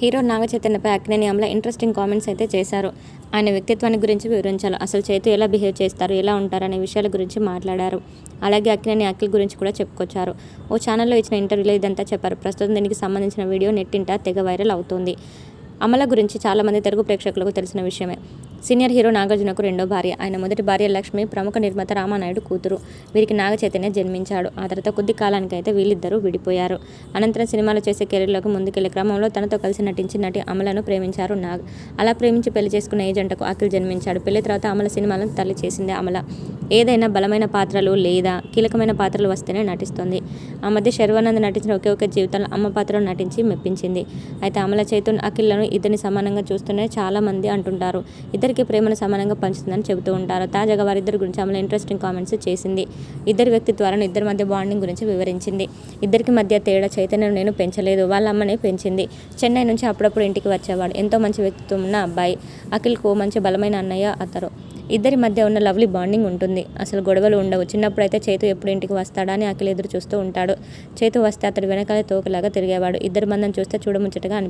Hero Naga చైతన్యపై Akkineni Amala interesting comments అయితే చేశారు. ఆయన వ్యక్తిత్వాన్ని గురించి వివరించారు. అసలు చేతు ఎలా బిహేవ్ చేస్తారు ఎలా ఉంటారు అనే విషయాల గురించి మాట్లాడారు. అలాగే అక్నేని అఖిల్ గురించి కూడా చెప్పుకొచ్చారు. ఓ ఛానల్లో ఇచ్చిన ఇంటర్వ్యూలో ఇదంతా చెప్పారు. ప్రస్తుతం దీనికి సంబంధించిన వీడియో నెట్టింట తెగ వైరల్ అవుతుంది. అమల గురించి చాలామంది తెలుగు ప్రేక్షకులకు తెలిసిన విషయమే. సీనియర్ హీరో నాగార్జునకు రెండో భార్య. ఆయన మొదటి భార్య లక్ష్మి ప్రముఖ నిర్మాత రామానాయుడు కూతురు. వీరికి నాగ చైతన్య జన్మించాడు. ఆ తర్వాత కొద్ది కాలానికైతే వీళ్ళిద్దరూ విడిపోయారు. అనంతరం సినిమాలు చేసే కెరీర్లోకి ముందుకెళ్ళే క్రమంలో తనతో కలిసి నటించి నటి అమలను ప్రేమించారు నాగ్. అలా ప్రేమించి పెళ్ళి చేసుకున్న ఏ జంటకు అఖిల్ జన్మించాడు. పెళ్ళి తర్వాత అమల సినిమాలను తల్లి చేసింది అమల. ఏదైనా బలమైన పాత్రలు లేదా కీలకమైన పాత్రలు వస్తేనే నటిస్తుంది. ఆ మధ్య శర్వానంద్ నటించిన ఒకే ఒక జీవితంలో అమ్మ పాత్రలో నటించి మెప్పించింది. అయితే అమల చైతన్ అఖిల్లను ఇద్దరిని సమానంగా చూస్తూనే చాలామంది అంటుంటారు. ఇద్దరికి ప్రేమను సమానంగా పంచుతుందని చెబుతూ ఉంటారు. తాజాగా వారిద్దరి గురించి అమల ఇంట్రెస్టింగ్ కామెంట్స్ చేసింది. ఇద్దరి వ్యక్తిత్వాలను ఇద్దరి మధ్య బాండింగ్ గురించి వివరించింది. ఇద్దరికి మధ్య తేడా చైతన్యం నేను పెంచలేదు వాళ్ళ అమ్మనే పెంచింది. చెన్నై నుంచి అప్పుడప్పుడు ఇంటికి వచ్చేవాడు. ఎంతో మంచి వ్యక్తిత్వం ఉన్న అబ్బాయి. అఖిల్కు మంచి బలమైన అన్నయ్య అతరు ఇద్దరి మధ్య ఉన్న లవ్లీ బాండింగ్ ఉంటుంది. అసలు గొడవలు ఉండవు. చిన్నప్పుడు అయితే చేతు ఎప్పుడు ఇంటికి వస్తాడా అని అఖిల్ ఎదురు చూస్తూ ఉంటాడు. చేతు వస్తే అతడు వెనకాల తోకలాగా తిరిగేవాడు. ఇద్దరి మందం చూస్తే చూడముచ్చటగా అనిపి